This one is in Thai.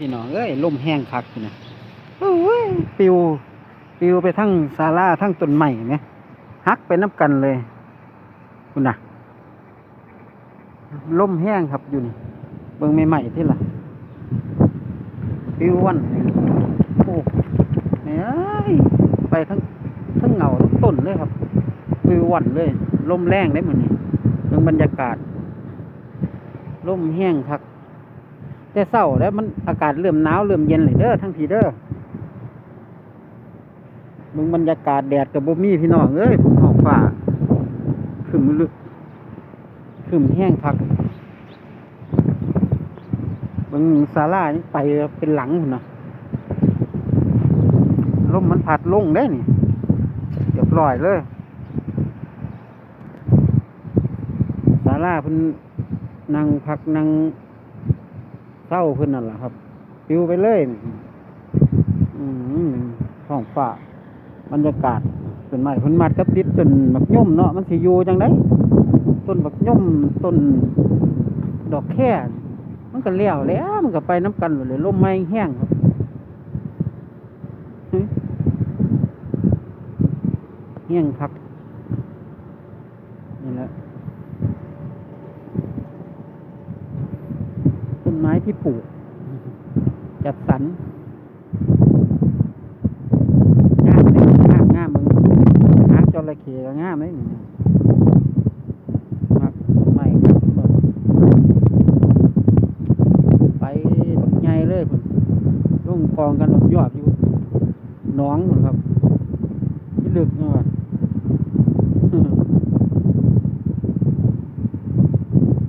พี่น้องเอ้ยลมแห้งคักนะโอ้ยปิวปิวไปทั้งศาลาทั้งต้นไม้ไหมฮักไปน้ำกันเลยคุณน่ะลมแห้งครับอยู่นี่เบิ่งใหม่ๆที่ล่ะปิววันโอ้แม่ยไปทั้งทั้งเงาทั้งต้นเลยครับปิววันเลยลมแรงได้เหมือนนี่เบิ่งบรรยากาศลมแห้งคัก แต่เศร้าแล้วมันอากาศเริ่มหนาวเริ่มเย็นเลยเด้อทั้งทีเด้อมึงบรรยากาศแดดกับบ่มีพี่น้องเอ้ยผมท้องฟ้าขึ้นลึกขึ้นแห้งพักเบิ่งศาลานี่ไปเป็นหลังพุ่นนะลมมันพัดลงได้นี่เรียบร้อยเลยศาลาเพิ่นนั่งพักนั่ง ศร้าขึ้นนั่นแหละครับปิวไปเลยอืมท้องฟ้าบรรยากาศต้นไม้ผลมัดกับติดต้นบักย่อมเนาะมันสิอยู่จังไดต้นบักย่อมต้นดอกแค่มันก็เลี้ยวแล้วมันก็ไปน้ำกันเลยลมไม้แห้งครับแห้งครับนี่แหละ นไม้ที่ปลูก จัดสรรง่ามเลยงามงามมึงหางจระเข้ก็งามเลยนี่มักไม่ครับเบิ่งไปบักใหญ่เลยพุ่นลงกองกันแบบยอดอยู่น้องครับ